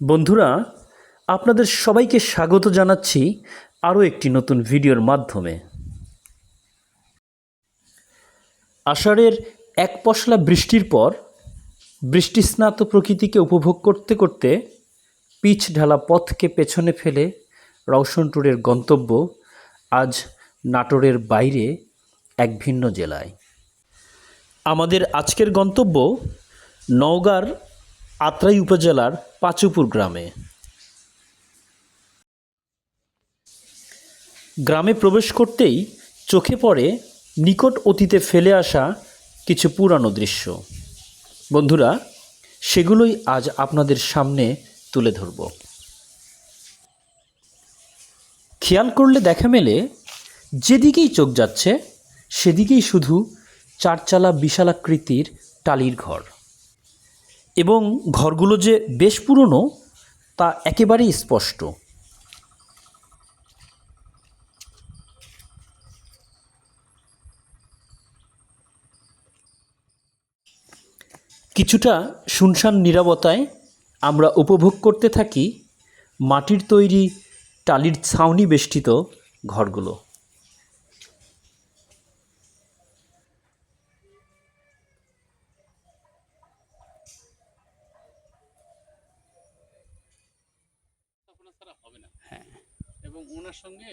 বন্ধুরা, আপনাদের সবাইকে স্বাগত জানাচ্ছি আরও একটি নতুন ভিডিওর মাধ্যমে। আষাঢ়ের এক পশলা বৃষ্টির পর বৃষ্টিস্নাত প্রকৃতিকে উপভোগ করতে করতে পিচ ঢালা পথকে পেছনে ফেলে রওশন ট্যুরের গন্তব্য আজ নাটোরের বাইরে এক ভিন্ন জেলায়। আমাদের আজকের গন্তব্য নওগাঁর আত্রাই উপজেলার পাচুপুর গ্রামে। গ্রামে প্রবেশ করতেই চোখে পড়ে নিকট অতীতে ফেলে আসা কিছু পুরানো দৃশ্য। বন্ধুরা, সেগুলোই আজ আপনাদের সামনে তুলে ধরব। খেয়াল করলে দেখা মেলে, যেদিকেই চোখ যাচ্ছে, সেদিকেই শুধু চারচালা বিশালাকৃতির টালির ঘর। এবং ঘরগুলো যে বেশ পুরনো, তা একেবারেই স্পষ্ট। কিছুটা শুনশান নিরবতায় আমরা উপভোগ করতে থাকি মাটির তৈরি টালির ছাউনি বেষ্টিত ঘরগুলো আপনার ছাড়া হবে না হ্যাঁ এবং ওনার সঙ্গে?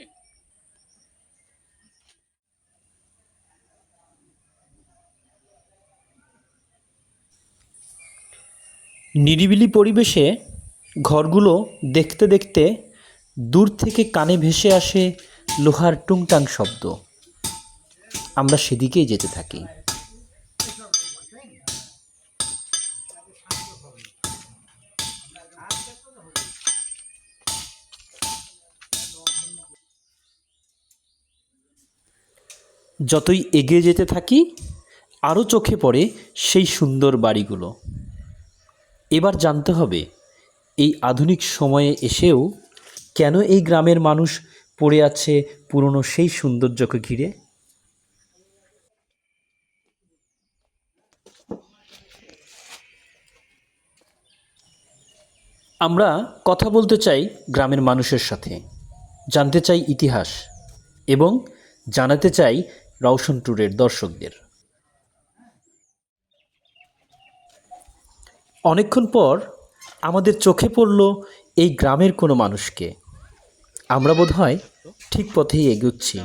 নিরিবিলি পরিবেশে ঘরগুলো দেখতে দেখতে দূর থেকে কানে ভেসে আসে লোহার টুংটাং শব্দ। আমরা সেদিকেই যেতে থাকি। যতই এগিয়ে যেতে থাকি, আরও চোখে পড়ে সেই সুন্দর বাড়িগুলো। এবার জানতে হবে, এই আধুনিক সময়ে এসেও কেন এই গ্রামের মানুষ পড়ে আছে পুরনো সেই সৌন্দর্যকে ঘিরে? আমরা কথা বলতে চাই গ্রামের মানুষের সাথে, জানতে চাই ইতিহাস এবং জানাতে চাই রওশন ট্যুরের দর্শকদের। অনেকক্ষণ পর আমাদের চোখে পড়ল এই গ্রামের কোনো মানুষকে। আমরা বোধহয় ঠিক পথেই এগুচ্ছি।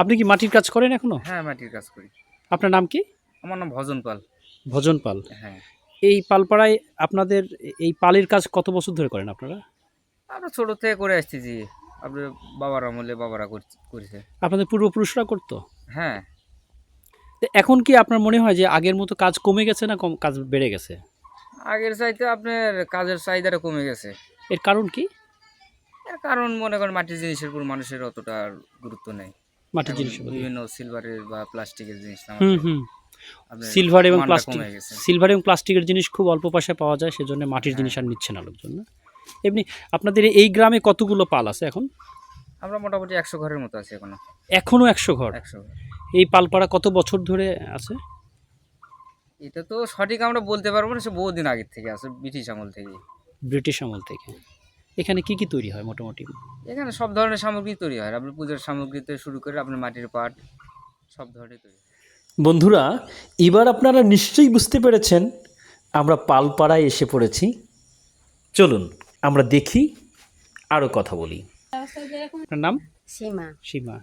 আপনি কি মাটির কাজ করেন এখনও? হ্যাঁ মাটির কাজ করি। আপনার নাম কি? আমার নাম ভজন পাল। ভজন পাল। হ্যাঁ। এই পালপাড়ায় আপনাদের এই পালের কাজ কত বছর ধরে করেন আপনারা? আমরা ছোট থেকে করে আসতেছি আপনার বাবার আমলে বাবারা করছে- আপনাদের পূর্বপুরুষরা করতো? হ্যাঁ। তো এখন কি আপনার মনে হয় যে আগের মতো কাজ কমে গেছে না কম কাজ বেড়ে গেছে? আগের চাইতে আপনার কাজের চাহিদাটা কমে গেছে। এর কারণ কি? এর কারণ মনে করেন মাটির জিনিসের উপর মানুষের অতটা গুরুত্ব নেই। মাটির জিনিস বিভিন্ন সিলভারের বা প্লাস্টিকের জিনিস হুম হুম। সিলভার এবং প্লাস্টিক সিলভার এবং প্লাস্টিকের জিনিস খুব অল্প পয়সায় পাওয়া যায় সেজন্য মাটির জিনিস আর নিচ্ছে না লোকজন না? এমনি আপনাদের এই গ্রামে কতগুলো পাল আছে এখন? আমরা মোটামুটি একশো ঘরের মতো আছি এখনও। এখনও একশো ঘর? একশো ঘর। এই পালপাড়া কত বছর ধরে আছে? এটা তো সঠিক আমরা বলতে পারব না সে বহুদিন আগের থেকে আছে ব্রিটিশ আমল থেকে ব্রিটিশ আমল থেকে। এখানে কি কি তৈরি হয় মোটামুটি? এখানে সব ধরনের সামগ্রী তৈরি হয়। আপনার পূজার সামগ্রী থেকে শুরু করে আপনার মাটির পাট সব ধরনের তৈরি বন্ধুরা এবার আপনারা নিশ্চয়ই বুঝতে পেরেছেন আমরা পালপাড়ায় এসে পড়েছি। চলুন আমরা দেখি আরও কথা বলি। আপনার নাম? সীমা। সীমা।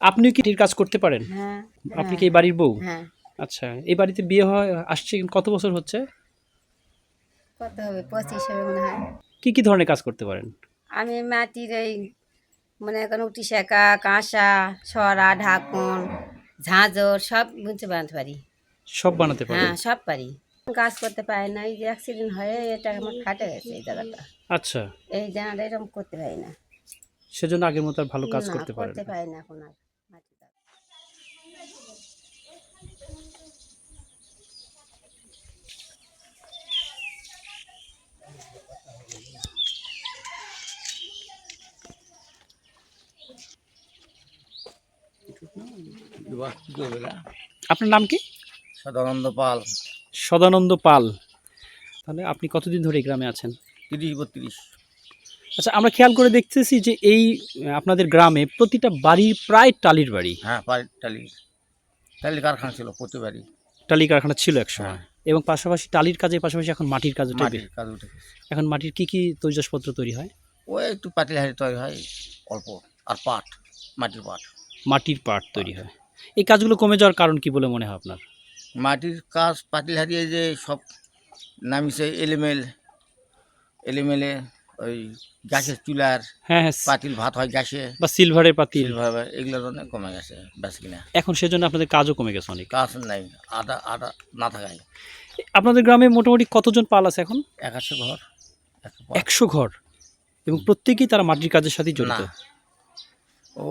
আপনিও কি এটির কাজ করতে পারেন? হ্যাঁ আপনি কি এই বাড়ির বউ? হ্যাঁ। আচ্ছা এই বাড়িতে বিয়ে হয় আসছে কত বছর হচ্ছে? কত হবে? পঁচিশ হবে মনে হয়। কি কি ধরনের কাজ করতে পারেন? আমি মাটির এই মানে এখন উটি শেখা কাঁসা সরা ঢাকন ঝাঁঝর সব বুঝতে বানাতে পারি। সব বানাতে পারেন? হ্যাঁ সব পারি। কাজ করতে পারি না এই যে অ্যাক্সিডেন্ট হয়ে এটা আমার ফাটে গেছে এই জায়গাটা। আচ্ছা। এই জায়গাটা এরকম করতে পারি না। সেজন্য আগের মতো আর ভালো কাজ করতে পারে না এখন আর মাটির কাজ। আপনার নাম কি? সদানন্দ পাল। সদানন্দ পাল। তাহলে আপনি কতদিন ধরে এই গ্রামে আছেন? তিরিশ বত্রিশ। আচ্ছা আমরা খেয়াল করে দেখতেছি যে এই আপনাদের গ্রামে প্রতিটা বাড়ি প্রায় টালির বাড়ি। হ্যাঁ পাল টালি টালি কারখানা ছিল প্রতি বাড়ি। টালি কারখানা ছিল একসময় হ্যাঁ। এবং পাশাপাশি টালির কাজের পাশাপাশি এখন মাটির কাজ উঠে কাজ উঠে এখন মাটির কি কি তৈজসপত্র তৈরি হয়? ওই একটু পাতিল হাড়ি তৈরি হয় অল্প। আর পাট মাটির পাট। মাটির পাট তৈরি হয়। এই কাজগুলো কমে যাওয়ার কারণ কি বলে মনে হয় আপনার? মাটির কাজ পাতিল হারিয়ে যে সব নামিছে এলিমেল এলিমেলে ওই গ্যাসের চুলার হ্যাঁ হ্যাঁ পাতিল ভাত হয় গ্যাসে। বা সিলভারের পাতিল। এগুলোর অনেক কমে গেছে বেশ কিনা। এখন সেজন্য আপনাদের কাজও কমে গেছে অনেক। কাজ নাই আদা আদা না থাকায়। আপনাদের গ্রামে মোটামুটি কতজন পাল আছে এখন? একাশো ঘর একশো ঘর। এবং প্রত্যেকেই তারা মাটির কাজের সাথে জড়িত? ও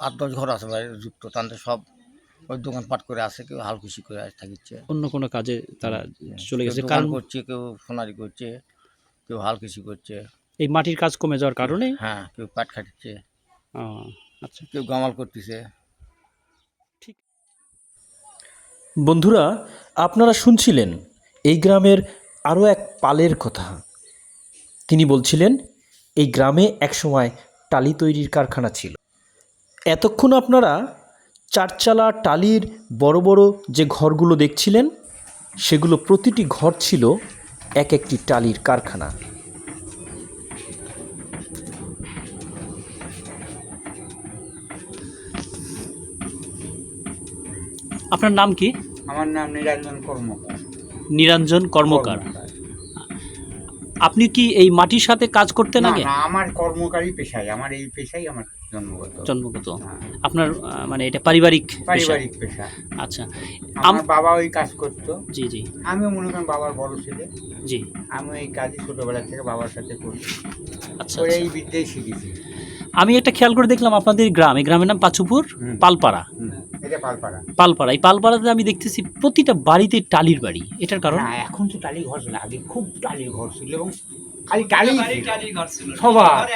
আট দশ ঘর আছে ভাই যুক্ত। তাতে সব ওই দোকানপাট করে আছে কেউ হাল খুশি করে থাকিচ্ছে। অন্য কোনো কাজে তারা চলে গেছে। কারণ করছে কেউ সোনারি করছে কেউ হাল কৃষি করছে। এই মাটির কাজ কমে যাওয়ার কারণে? হ্যাঁ কেউ পাট খাটিচ্ছে। আচ্ছা। কেউ গামাল করতেছে। বন্ধুরা আপনারা শুনছিলেন এই গ্রামের আরও এক পালের কথা। তিনি বলছিলেন এই গ্রামে একসময় টালি তৈরির কারখানা ছিল। এতক্ষণ আপনারা চারচালা টালির বড় বড় যে ঘরগুলো দেখছিলেন সেগুলো প্রতিটি ঘর ছিল এক একটি টালির কারখানা। আপনার নাম কি? আমার নাম নিরঞ্জন কর্মকার। নিরঞ্জন কর্মকার। কর্মকার। আপনি কি এই মাটির সাথে কাজ করতে নাকি আগে? না আমার কর্মকারী পেশাই আমার এই পেশাই আমার জন্মগত। জন্মগত। হ্যাঁ, আপনার মানে এটা পারিবারিক পারিবারিক পেশা। আচ্ছা। আমার বাবা ওই কাজ করতো। জি জি। আমিও মনে করেন বাবার বড় ছেলে। জি। আমি এই কাজই ছোটবেলা থেকে বাবার সাথে করি আচ্ছা আচ্ছা। এই বিদ্যাই শিখেছি। আমি একটা খেয়াল করে দেখলাম আপনাদের গ্রাম এই গ্রামের নাম পাচুপুর পালপাড়া। পালপাড়া। পালপাড়া। এই পালপাড়াতে আমি দেখতেছি প্রতিটা বাড়িতে টালির বাড়ি। এটার কারণ? এখন তো টালি ঘর ছিল আগে খুব টালির ঘর ছিল এবং খালি টালি ছিল। সবার।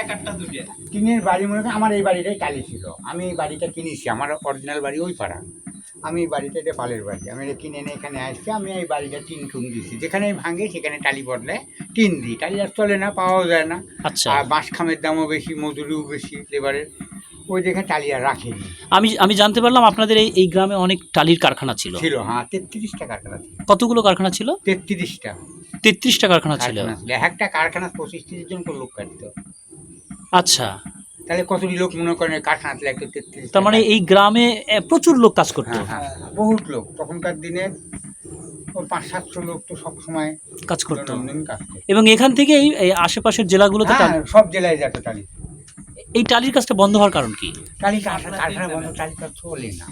টিনের বাড়ি মনে আমার এই বাড়িটাই টালি ছিল। আমি এই বাড়িটা কিনেছি। আমার অরিজিনাল বাড়ি ওই পাড়া। আমি বাড়িটা এটা পালের বাড়ি। আমি এটা কিনে এনে এখানে আসছি আমি এই বাড়িটা টিন টুন দিচ্ছি যেখানে ভাঙে সেখানে টালি বদলে টিন দিই। টালি আর চলে না পাওয়াও যায় না। আচ্ছা। আর বাঁশ খামের দামও বেশি মজুরিও বেশি লেবারের। ওই দেখে টালি আর রাখেনি। আমি আমি জানতে পারলাম আপনাদের এই এই গ্রামে অনেক টালির কারখানা ছিল। ছিল হ্যাঁ তেত্রিশটা কারখানা ছিল। কতগুলো কারখানা ছিল? তেত্রিশটা। তেত্রিশটা কারখানা ছিল। একটা কারখানা পঁচিশ তিরিশ জন লোক কাটতো। আচ্ছা। তাহলে কতটি লোক মনে করেন কারখানা ছিল একটা তেত্রিশ তার মানে এই গ্রামে প্রচুর লোক কাজ করতো। হ্যাঁ হ্যাঁ বহুত লোক। তখনকার দিনে পাঁচ সাতশো লোক তো সব সময় কাজ করতো। এবং এখান থেকে এই আশেপাশের জেলাগুলোতে হ্যাঁ, সব জেলায় যেত টালি। এই টালির কাজটা বন্ধ হওয়ার কারণ কি? টালি কারখানা বন্ধ টালি কাজ চলে না।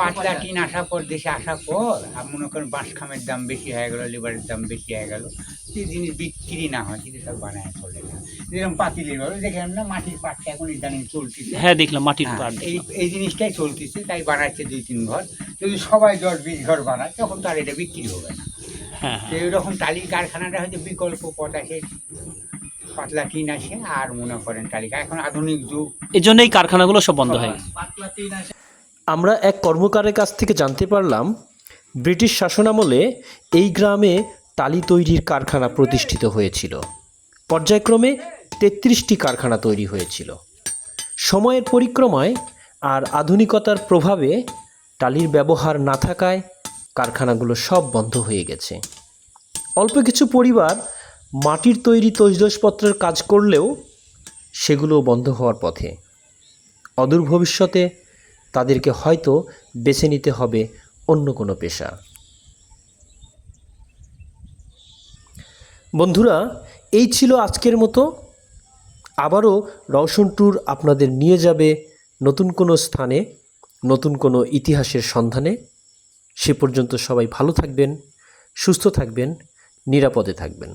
পাতলা টিন আসার পর দেশে আসার পর আর মনে করেন বাঁশ খামের দাম বেশি হয়ে গেল লিভারের দাম বেশি হয়ে গেল যে জিনিস বিক্রি না হয় জিনিস আর বানায় চলে না। যেরকম পাতিলের ঘর দেখলাম না মাটির পাটটা এখন ইদানিং চলতেছে। হ্যাঁ দেখলাম মাটির হ্যাঁ, পাট। এই এই জিনিসটাই চলতেছে তাই বানাচ্ছে দুই তিন ঘর। যদি সবাই দশ বিশ ঘর বানায় তখন তো এটা বিক্রি হবে না। হ্যাঁ তো টালির কারখানাটা হয়তো বিকল্প পথ আছে পাতলা টিন আসে আর মনে করেন তালিকা। এখন আধুনিক যুগ। এই জন্য এই কারখানাগুলো সব বন্ধ হয়ে আমরা এক কর্মকারের কাছ থেকে জানতে পারলাম ব্রিটিশ শাসনামলে এই গ্রামে টালি তৈরির কারখানা প্রতিষ্ঠিত হয়েছিল। পর্যায়ক্রমে তেত্রিশটি কারখানা তৈরি হয়েছিল। সময়ের পরিক্রমায় আর আধুনিকতার প্রভাবে টালির ব্যবহার না থাকায় কারখানাগুলো সব বন্ধ হয়ে গেছে। অল্প কিছু পরিবার মাটির তৈরি তৈজসপত্রের কাজ করলেও সেগুলো বন্ধ হওয়ার পথে। অদূর ভবিষ্যতে তাদেরকে হয়তো বেছে নিতে হবে অন্য কোনো পেশা। বন্ধুরা, এই ছিল আজকের মতো। আবারও রওশন ট্যুর আপনাদের নিয়ে যাবে নতুন কোনো স্থানে, নতুন কোনো ইতিহাসের সন্ধানে। সে পর্যন্ত সবাই ভালো থাকবেন, সুস্থ থাকবেন, নিরাপদে থাকবেন।